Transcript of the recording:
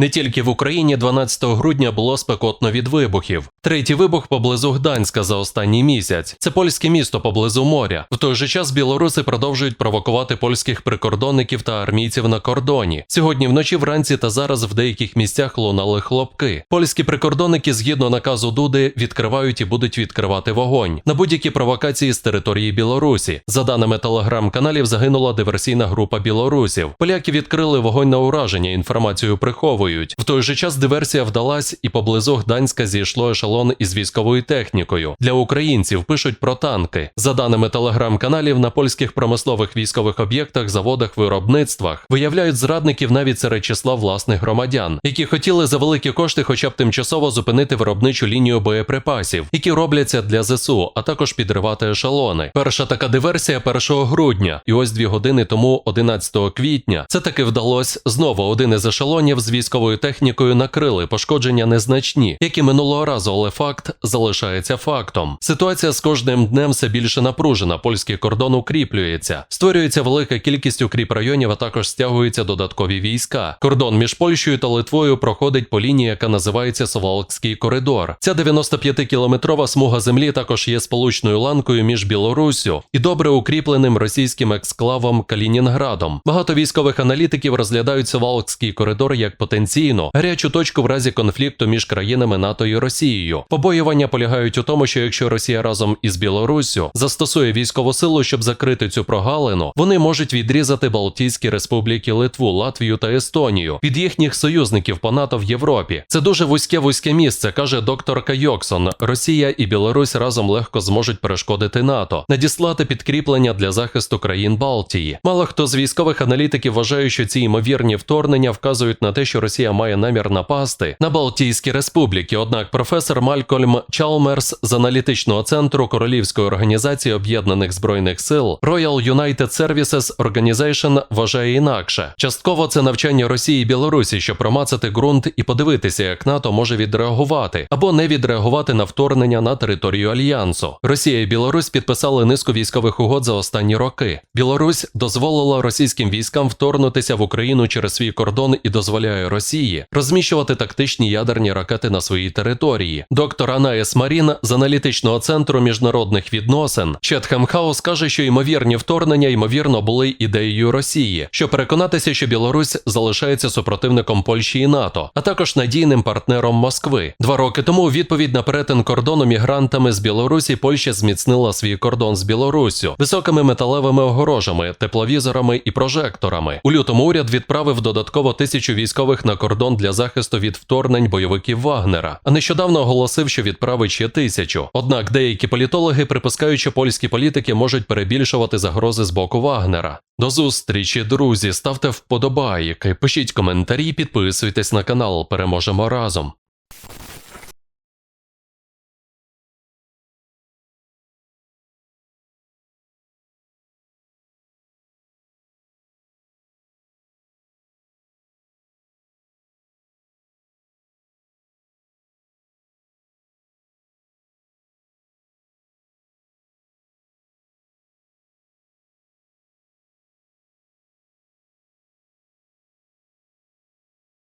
Не тільки в Україні 12 грудня було спекотно від вибухів. Третій вибух поблизу Гданська за останній місяць. Це польське місто поблизу моря. В той же час білоруси продовжують провокувати польських прикордонників та армійців на кордоні. Сьогодні вночі, вранці та зараз в деяких місцях лунали хлопки. Польські прикордонники, згідно наказу Дуди, відкривають і будуть відкривати вогонь на будь-які провокації з території Білорусі. За даними телеграм-каналів, загинула диверсійна група білорусів. Поляки відкрили вогонь на ураження. Інформацію приховують. В той же час диверсія вдалась, і поблизу Гданська зійшло ешелон із військовою технікою. Для українців пишуть про танки. За даними телеграм-каналів, на польських промислових військових об'єктах, заводах, виробництвах виявляють зрадників навіть серед числа власних громадян, які хотіли за великі кошти, хоча б тимчасово зупинити виробничу лінію боєприпасів, які робляться для ЗСУ, а також підривати ешелони. Перша така диверсія 1 грудня, і ось дві години тому, 11 квітня, це таки вдалося знову один із ешелонів з військовою технікою накрили, пошкодження незначні, як і минулого разу, але факт залишається фактом. Ситуація з кожним днем все більше напружена. Польський кордон укріплюється, створюється велика кількість укріп районів, а також стягуються додаткові війська. Кордон між Польщею та Литвою проходить по лінії, яка називається Совалкський коридор. Ця 95-кілометрова смуга землі також є сполучною ланкою між Білоруссю і добре укріпленим російським ексклавом Калінінградом. Багато військових аналітиків розглядають Совалкський коридор як потенційно гарячу точку в разі конфлікту між країнами НАТО і Росією. Побоювання полягають у тому, що якщо Росія разом із Білоруссю застосує військову силу, щоб закрити цю прогалину, вони можуть відрізати Балтійські республіки Литву, Латвію та Естонію від їхніх союзників по НАТО в Європі. Це дуже вузьке вузьке місце, каже докторка Йоксон. Росія і Білорусь разом легко зможуть перешкодити НАТО, надіслати підкріплення для захисту країн Балтії. Мало хто з військових аналітиків вважає, що ці ймовірні вторгнення вказують на те, що Росія має намір напасти на Балтійські республіки. Однак професор Малькольм Чалмерс з аналітичного центру Королівської організації Об'єднаних збройних сил Royal United Services Organization вважає інакше. Частково це навчання Росії і Білорусі, щоб промацати ґрунт і подивитися, як НАТО може відреагувати або не відреагувати на вторгнення на територію альянсу. Росія і Білорусь підписали низку військових угод за останні роки. Білорусь дозволила російським військам вторгнутися в Україну через свій кордон і дозволяє Росії розміщувати тактичні ядерні ракети на своїй території. Доктор Анаєс Марін з аналітичного центру міжнародних відносин Четхем Хаус каже, що ймовірні вторгнення ймовірно були ідеєю Росії, щоб переконатися, що Білорусь залишається супротивником Польщі і НАТО, а також надійним партнером Москви. Два роки тому відповідь на перетин кордону мігрантами з Білорусі Польща зміцнила свій кордон з Білоруссю високими металевими огорожами, тепловізорами і прожекторами. У лютому уряд відправив додатково тисячу військових на кордон для захисту від вторгнень бойовиків Вагнера. А нещодавно оголосив, що відправить ще тисячу. Однак деякі політологи припускають, що польські політики можуть перебільшувати загрози з боку Вагнера. До зустрічі, друзі. Ставте вподобайки, пишіть коментарі, підписуйтесь на канал. Переможемо разом.